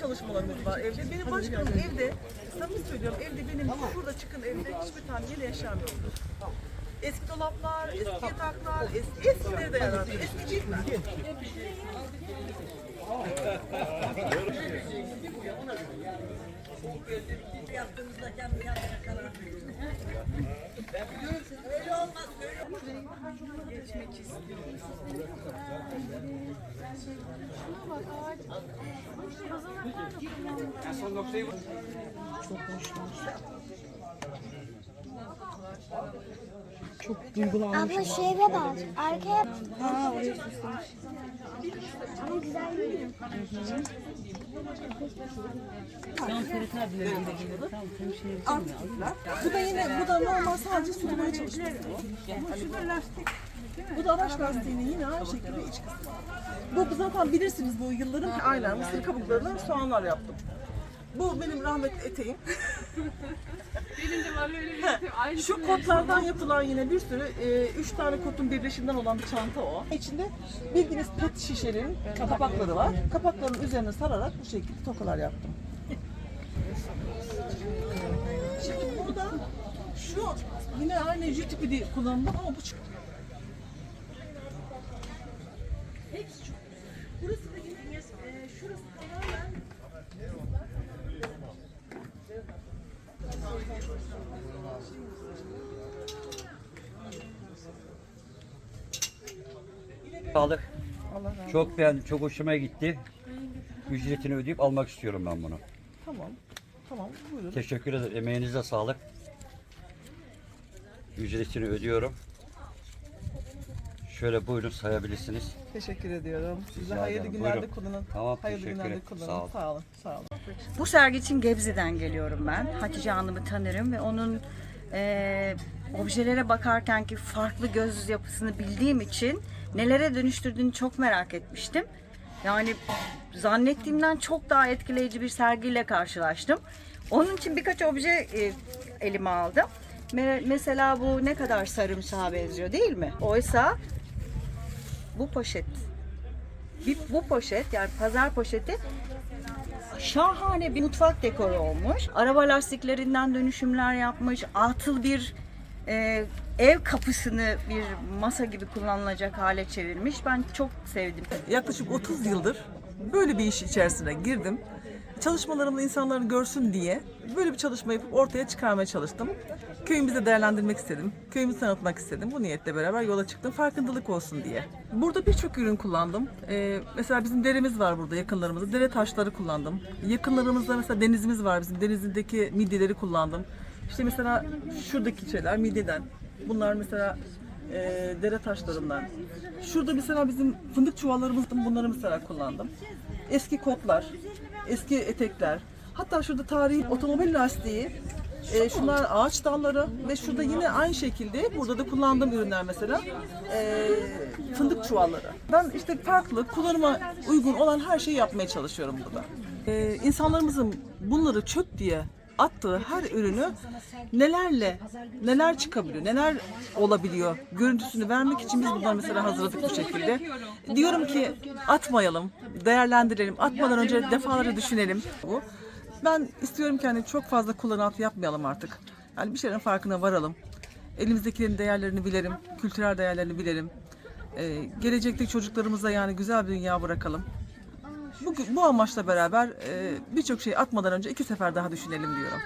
çalışmalarımız var evde. Benim başkanım evde, samimi söylüyorum evde benim şurada çıkın evde hiçbir tane yeni yoktur. Eski dolaplar, eski yataklar, eski, eskileri de kendi yapmaya karar veriyoruz. Öyle olmaz, böyle olmaz. Çok duygulandım. Abla şeye bak. Arkaya Ha oraya süslemiş. ama güzel değil mi? Can Ferit abiyle senin şey yapacağım ya. Bu da yine, bu da normal sadece sürmeye çalışması bu. Bu lastik. Bu da araç lastiğinin yine aynı şekilde iç kısmı. Bu zaten bilirsiniz bu yılların aynen mısır kabuklarından soğanlar yaptım. Bu benim rahmetli eteğim. Benim de var öyle bir şey. Aynı Şu kotlardan yapılan yine bir sürü, e, üç tane kotun birleşiminden olan bir çanta o. İçinde bildiğiniz pet şişelerin kapakları var. Kapakların üzerine sararak bu şekilde tokalar yaptım. Şimdi burada şu yine aynı jü tipi diye kullanılır ama bu çıktı. Hepsi çok güzel. Burası da yine e, şurası tamamen Sağlık. Çok beğendim, çok hoşuma gitti. Ücretini ödeyip almak istiyorum ben bunu. tamam. Tamam buyurun. Teşekkür ederim. Emeğinize sağlık. Ücretini ödüyorum. Şöyle buyurun sayabilirsiniz. Teşekkür ediyorum. Size Rica hayırlı ederim. günlerde Buyurun. kullanın. Tamam, hayırlı teşekkür günlerde ederim. kullanın. Sağ olun. Sağ olun. Sağ olun. Bu sergi için Gebze'den geliyorum ben. Hatice Hanım'ı tanırım ve onun eee objelere bakarken ki farklı göz yapısını bildiğim için nelere dönüştürdüğünü çok merak etmiştim. Yani zannettiğimden çok daha etkileyici bir sergiyle karşılaştım. Onun için birkaç obje e, elime aldım. Me- mesela bu ne kadar sarımsağa benziyor değil mi? Oysa bu poşet. Bir, bu poşet yani pazar poşeti şahane bir mutfak dekoru olmuş. Araba lastiklerinden dönüşümler yapmış. Atıl bir e, ev kapısını bir masa gibi kullanılacak hale çevirmiş. Ben çok sevdim. Yaklaşık 30 yıldır böyle bir iş içerisine girdim. Çalışmalarımı insanların görsün diye böyle bir çalışma yapıp ortaya çıkarmaya çalıştım. Köyümüzde değerlendirmek istedim. Köyümüzü tanıtmak istedim. Bu niyetle beraber yola çıktım. Farkındalık olsun diye. Burada birçok ürün kullandım. Ee, mesela bizim deremiz var burada yakınlarımızda. Dere taşları kullandım. Yakınlarımızda mesela denizimiz var. Bizim denizindeki midyeleri kullandım. İşte mesela şuradaki şeyler midyeden. Bunlar mesela e, dere taşlarından. Şurada mesela bizim fındık çuvallarımız bunları mesela kullandım. Eski kotlar, eski etekler. Hatta şurada tarihi otomobil lastiği, e, şunlar ağaç dalları ve şurada yine aynı şekilde burada da kullandığım ürünler mesela e, fındık çuvalları. Ben işte farklı kullanıma uygun olan her şeyi yapmaya çalışıyorum burada. E, insanlarımızın bunları çöp diye attığı her ürünü nelerle neler çıkabiliyor, neler olabiliyor görüntüsünü vermek için biz bunları mesela hazırladık bu şekilde. Diyorum ki atmayalım, değerlendirelim, atmadan önce defaları düşünelim. Bu. Ben istiyorum ki hani çok fazla kullanatı yapmayalım artık. Yani bir şeylerin farkına varalım. Elimizdekilerin değerlerini bilelim, kültürel değerlerini bilelim. Ee, gelecekteki çocuklarımıza yani güzel bir dünya bırakalım. Bu, bu amaçla beraber e, birçok şeyi atmadan önce iki sefer daha düşünelim diyorum.